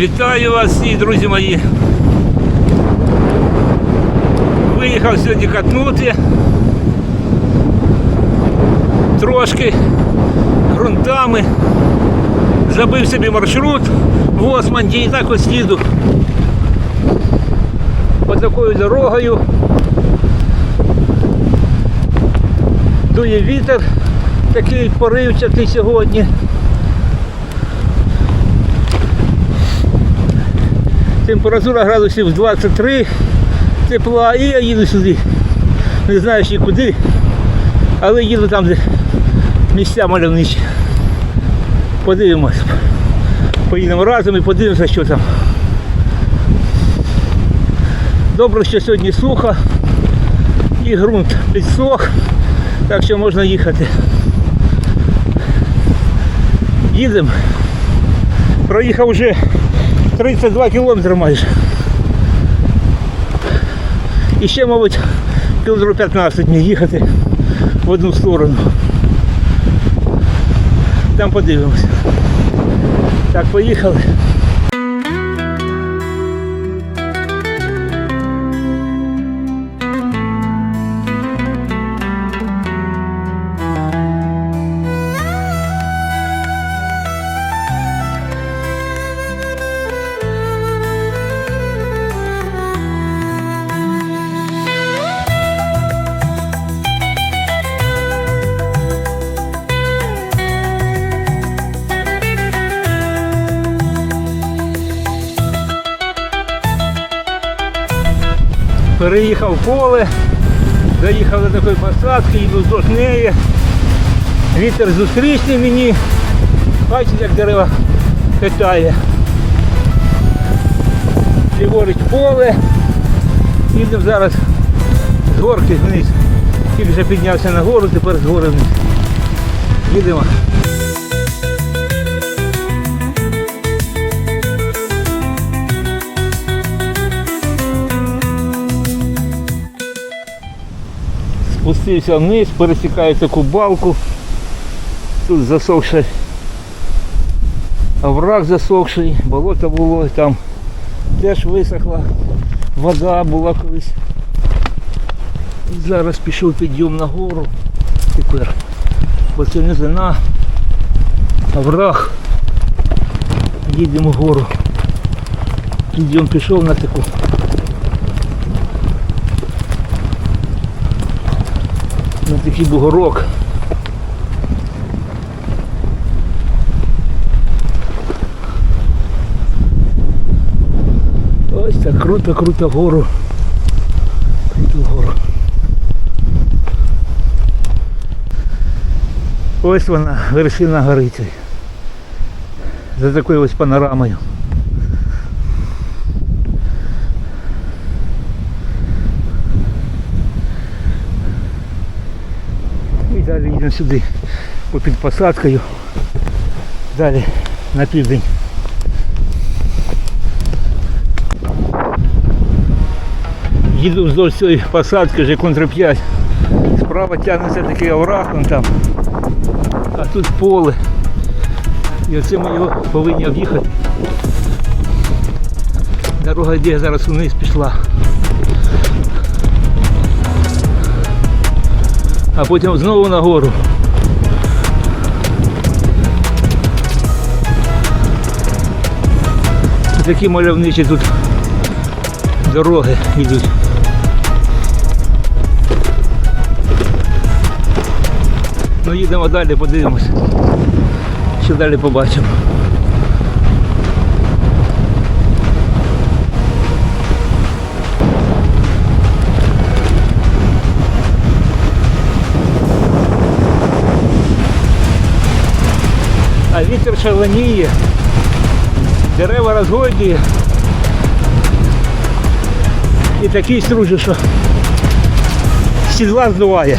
Вітаю вас всі, друзі мої. Виїхав сьогодні катнути. Трошки ґрунтами. Забив собі маршрут в Османді і так ось їду. Отакою дорогою. Дує вітер такий поривчатий сьогодні. Температура градусів 23 тепла і я їду сюди. Не знаю ще куди, але їду там, де місця мальовничі. Подивимось. Поїдемо разом і подивимося, що там. Добре, що сьогодні сухо і ґрунт підсох, так що можна їхати. Їдемо. Проїхав вже 32 кілометри майже. І ще, мабуть, кілометрів 15 міг їхати в одну сторону. Там подивимось. Так, поїхали. Переїхав поле, доїхав до такої посадки, йду вздовж неї. Вітер зустрічний мені. Бачите, як дерева питає. Ліворуч поле. Їдемо зараз з горки вниз. Тільки вже піднявся на гору, тепер з гори вниз. Їдемо. Спустився вниз, пересікаю таку балку. Тут засохший овраг засохший, болото було, там теж висохла, вода була колись. Зараз пішов підйом на гору. Тепер. Бо це низина, овраг. Їдемо вгору. Підйом пішов на таку. На такий бугорок. Ось так круто-круто вгору. Круто вгору. Ось вона, вершина гори цієї. За такою ось панорамою. І сюди попід посадкою. Далі на південь. Їду вздовж цієї посадки, вже контр 5. Справа тягнеться такий овраг вон там. А тут поле. І оце ми його повинні об'їхати. Дорога йде зараз вниз пішла. А потім знову нагору. Такі мальовничі тут дороги йдуть. Ну їдемо далі, подивимось. Що далі побачимо. Вітер шаленіє, дерева розгойдує. І такий стружі, що сідла здуває.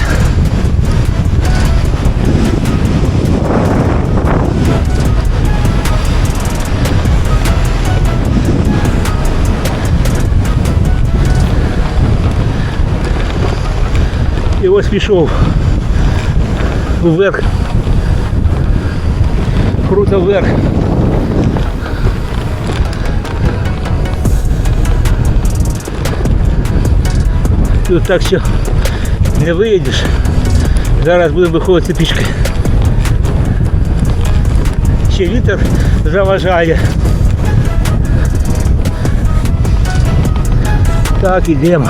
І ось пішов вверх круто вверх. Тут так що не виїдеш. Зараз будемо виходити пішки. Ще вітер заважає. Так, ідемо.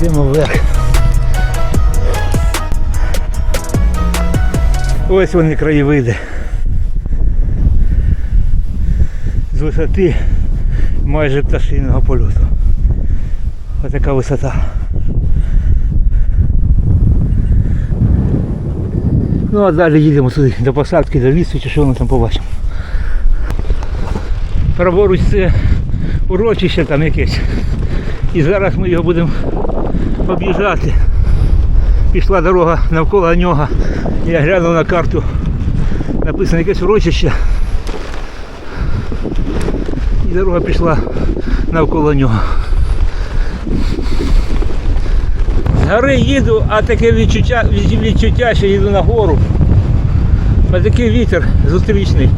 Йдемо вверх. Ось вони краєвиди. З висоти майже пташиного польоту. Ось така висота. Ну а далі їдемо сюди до посадки, до лісу, чи що ми там побачимо. Праворуч це урочище там якесь. І зараз ми його будемо об'їжджати. Пішла дорога навколо нього. Я глянув на карту. Написано якесь урочище. І дорога пішла навколо нього. З гори їду, а таке відчуття, відчуття, що їду на гору. Ось такий вітер зустрічний.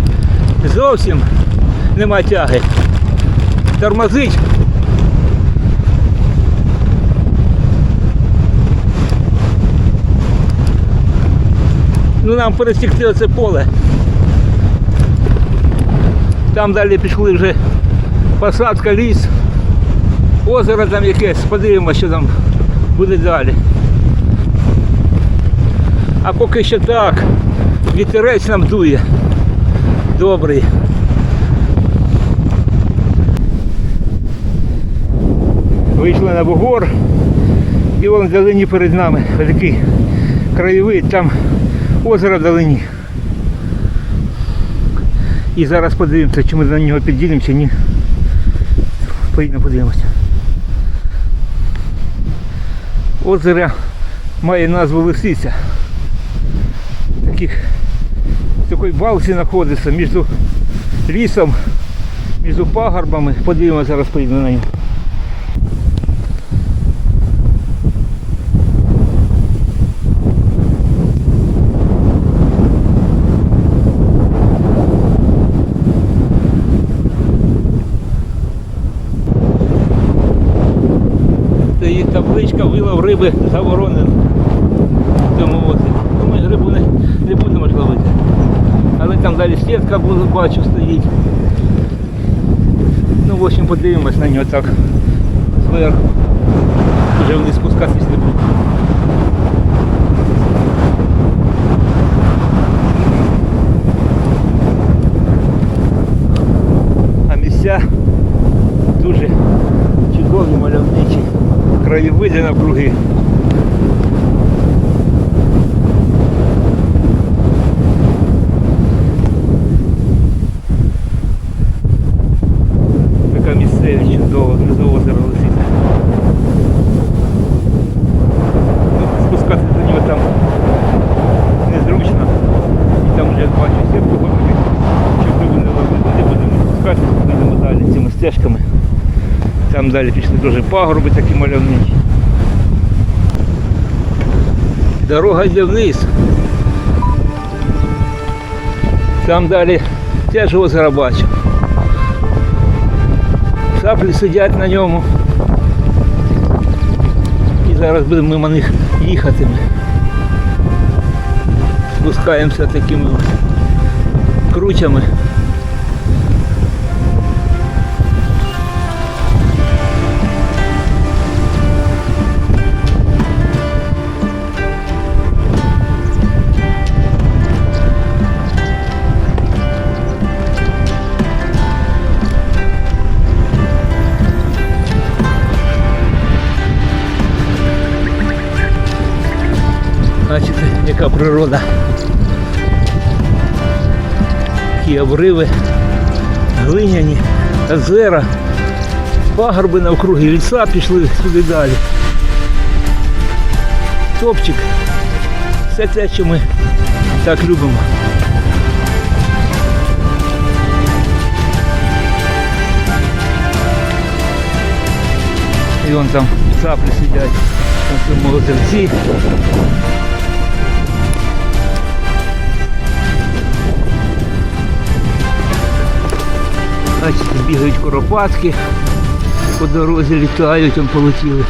Зовсім нема тяги. Тормозить. Ну нам пересікти оце поле. Там далі пішли вже посадка, ліс, озеро там якесь, подивимося, що там буде далі. А поки що так, вітерець нам дує. Добрий. Вийшли на бугор і вон вдалині перед нами ось такий краєвид, там озеро вдалині. І зараз подивимося, чи ми на нього чи ні. Поїдемо подивимося. Озеро має назву Лисиця. Таких, в такій балці знаходиться між лісом, між пагорбами. Подивимося, зараз поїдемо на нього. Стоїть табличка вилов риби заборонено. в цьому озері. Ну, ми рибу не, не будемо ж ловити. Але там далі сітка бачу, стоїть. Ну, в общем, подивимось на нього так зверху. Вже вниз спускатись не буду. А місця дуже чудові, мальовничі. Краєвиди навкруги. Така місцевість чудова, до озера лисиця. Ну, Спускатися до нього там незручно. І там вже бачу сітку ходити, щоб рибу не ловити. Не будемо спускатися, будемо далі цими стежками. Там далі пішли дуже пагорби такі мальовничі. Дорога йде вниз. Там далі теж озеро бачу. Саплі сидять на ньому. І зараз будемо мимо них їхати. Спускаємося такими кручами. Природа. Такі обриви, глиняні, озера, пагорби навкруги, ліса пішли сюди далі. Топчик. Все те, що ми так любимо. І вон там цаплі сидять на цьому. Бачите, бігають куропатки, По дорозі літають, он полетіли.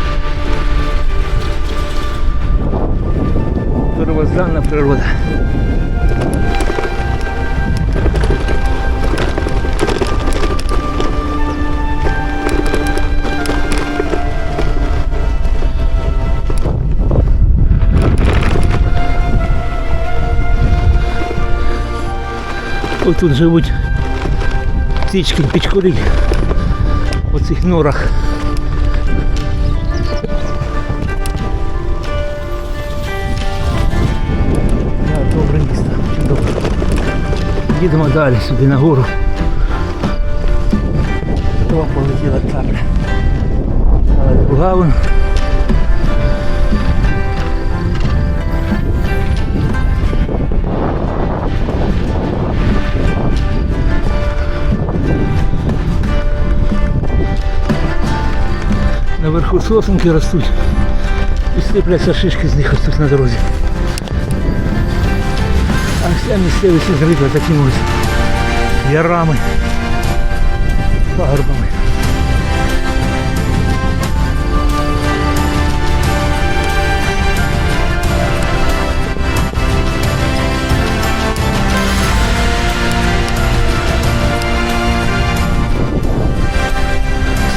Первозданна природа. Ось тут живуть птички, пічкури у цих норах. Добре місто, добре. Їдемо далі сюди нагору. О, полетіла табля. Але. Наверху сосенки ростуть і сипляться шишки з них ось тут на дорозі. А вся місцевість зритла такими ось ярами, пагорбами.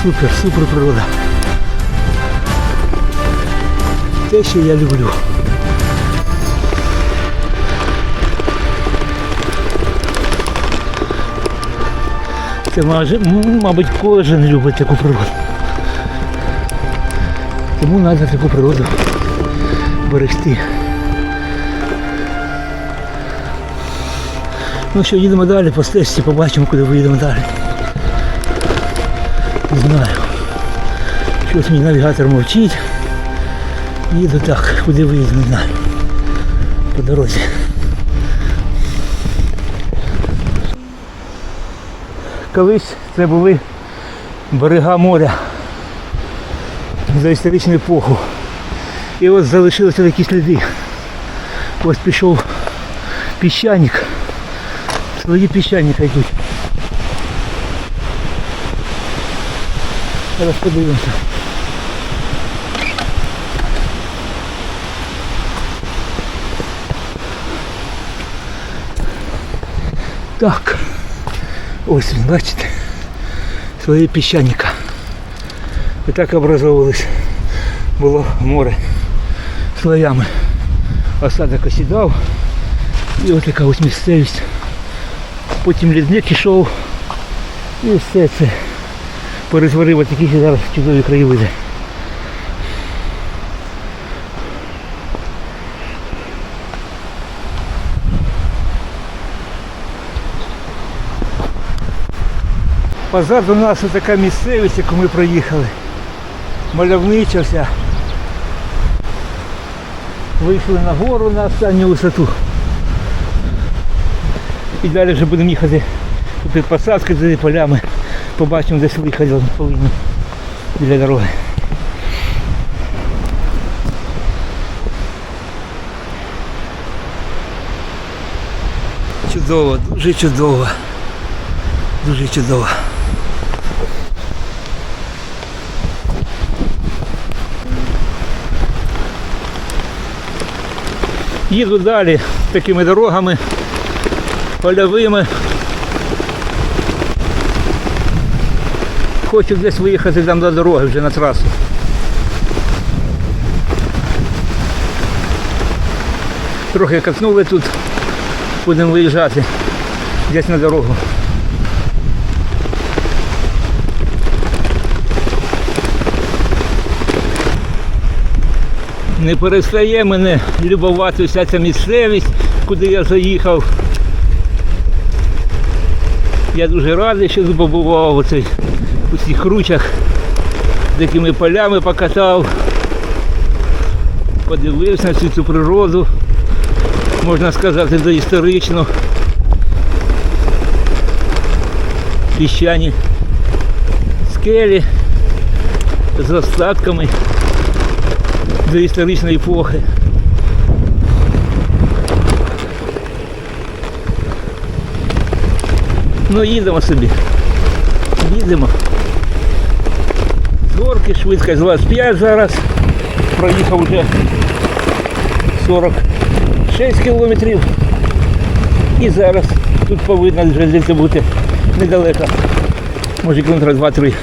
Супер, супер природа. Те, що я люблю. Це мабуть, кожен любить таку природу. Тому треба таку природу берегти. Ну що, їдемо далі по стежці, побачимо, куди виїдемо далі. Не знаю. Щось мій навігатор мовчить. Їду так, куди виїду, не. По дорозі. Колись це були берега моря за історичну епоху. І ось залишилися такі сліди. Ось пішов піщаник. Сліди піщаника йдуть. Зараз подивимося. Так. Ось він, бачите. Слої піщаника. І так образовувалось було море слоями. Осадок осідав. І ось така ось місцевість. Потім лідник ішов. І все це перетворив ось такі зараз чудові краєвиди. Позаду нас така місцевість, яку ми проїхали. Мальовнича вся. Вийшли на гору на останню висоту. І далі вже будемо їхати під посадки за полями. Побачимо, десь виїхати повинні біля дороги. Чудово, дуже чудово. Дуже чудово. Їду далі такими дорогами польовими. Хочу десь виїхати там до дороги вже на трасу. Трохи катнули тут, будемо виїжджати десь на дорогу. Не перестає мене любувати вся ця місцевість, куди я заїхав. Я дуже радий, що побував у цих, у цих кручах, такими полями покатав, подивився на всю цю природу, можна сказати, доісторично. Піщані скелі з остатками доісторичної епохи. Ну їдемо собі. Їдемо. Горки, швидкість 25 зараз. Проїхав вже 46 кілометрів. І зараз тут повинна вже звідси бути недалеко. Може кілометра 2-3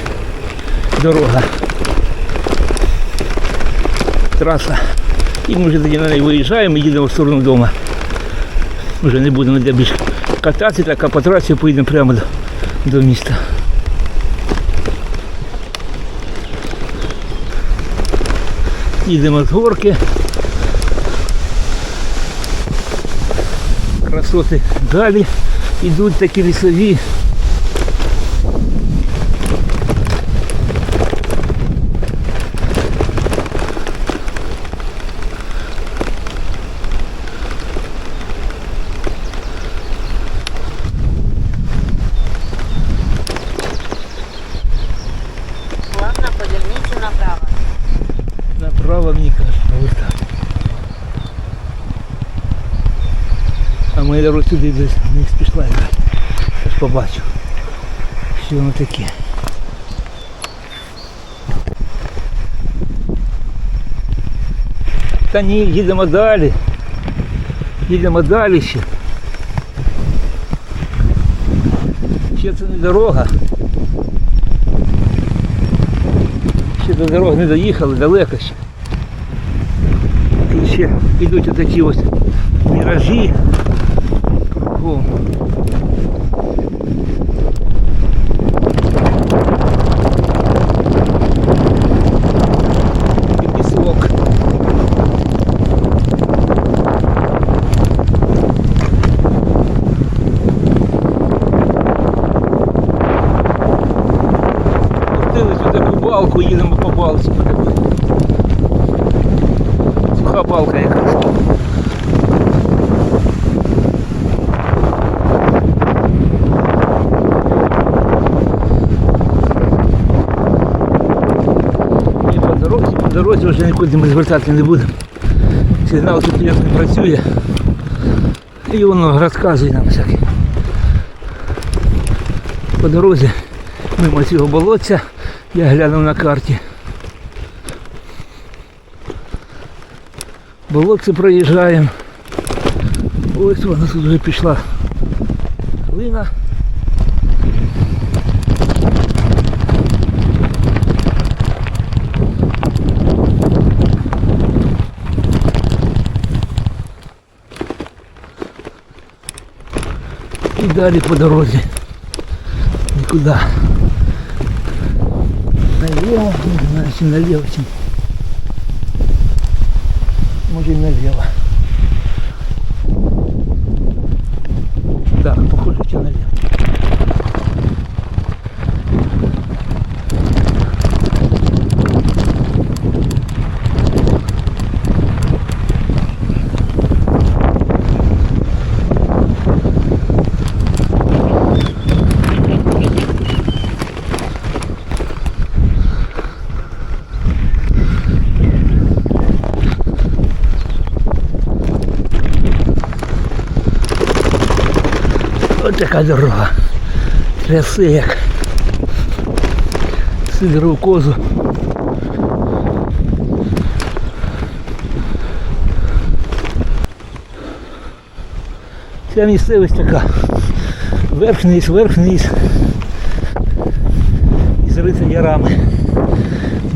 дорога. Траса. І ми вже тоді на неї виїжджаємо і їдемо в сторону дому. Вже не будемо ніде більше кататися, так а по трасі поїдемо прямо до, до міста. Їдемо з горки. Красоти далі. Йдуть такі лісові. Моя сюди десь не пішла. Я ж побачу, що воно таке. Та ні, їдемо далі. Їдемо далі ще. Ще це не дорога. Ще до дороги не доїхали, далеко ще. І ще йдуть отакі ось міражі. Таку балку, їдемо по балці. по такій. Суха балка якась. І по дорозі, вже нікуди ми звертати не будемо. Сигнал тут ніяк не працює. І воно розказує нам всяке. По дорозі мимо цього болотця я глянув на карті. Болотце проїжджаємо. Ось вона тут вже пішла. Глина. далі по дорозі. Нікуди. Наліво, не знаю, чи наліво, чи може і наліво. Така дорога. Тряси як сидору козу. Ця місцевість така. Верх-вниз, верх-вниз. І зрита ярами.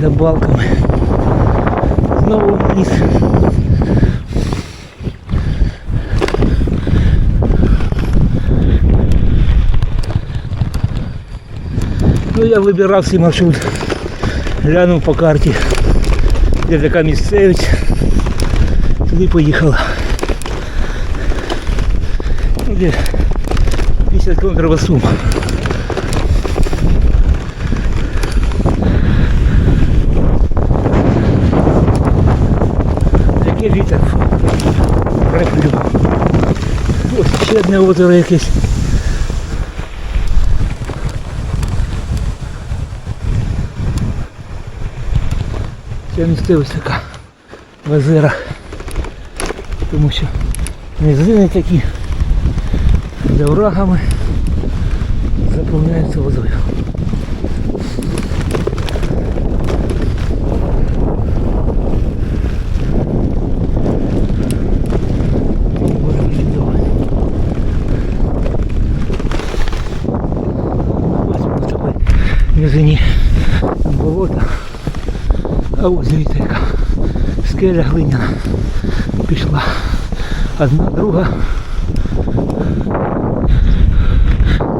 Да балками. Знову вниз. Я вибирав свій маршрут. Глянув по карті, де така місцевість. Туди поїхала. Ну, Де 50 кілометрів від Сум. Який вітер. Ось ще одне озеро якесь. перенести така в везира. Тому що низини такі за врагами заповняються возою. водою. Низині болота. А ось дивіться, яка скеля глиняна пішла. Одна, друга.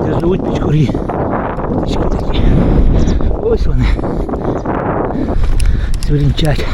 Де живуть пічкурі. Птички такі. Ось вони. Свірінчать.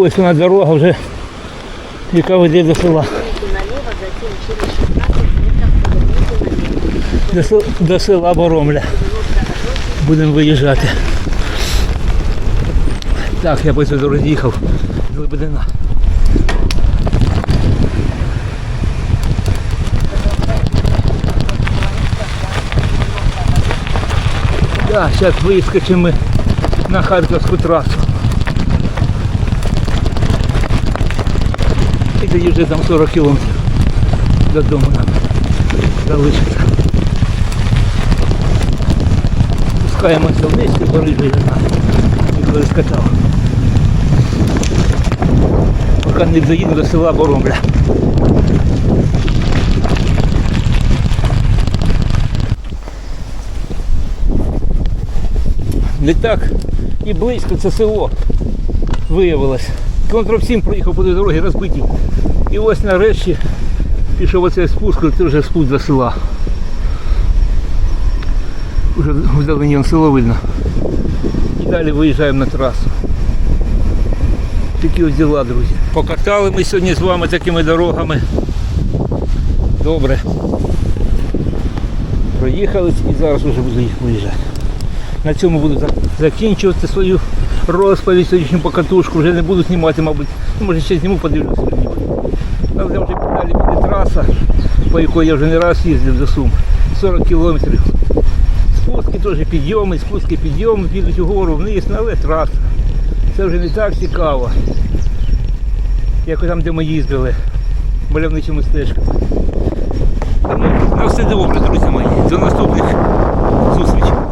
Ось вона дорога вже, яка веде до села. Поверните налево, затем через 16 метров поверните налево. До, сел- до села Боромля. Будемо виїжджати. Так, я по цій дорозі їхав з Лебедина. Так, зараз вискочимо на Харківську трасу. Тоді там 40 кілометрів додому залишиться. Спускаємося вниз і Парижі і скатав. Поки не доїду до села Боромля. Не так і близько це село виявилось. Кілометрів 7 проїхав по тій дорогі розбиті. І ось нарешті пішов оцей спуск, це вже спуск до села. Уже вдалині село видно. І далі виїжджаємо на трасу. Такі ось діла, друзі. Покатали ми сьогодні з вами такими дорогами. Добре. Проїхались і зараз вже буду їх виїжджати. На цьому буду закінчувати свою розповідь, сьогоднішню покатушку. Вже не буду знімати, мабуть. Може ще зніму, подивлюся. Але вже далі піде траса, по якій я вже не раз їздив до Сум. 40 кілометрів. Спуски теж підйоми, спуски підйоми, підуть угору вниз, але траса. Це вже не так цікаво. Як там, де ми їздили, малявничими стежками. Тому на все добре, друзі мої. До наступних.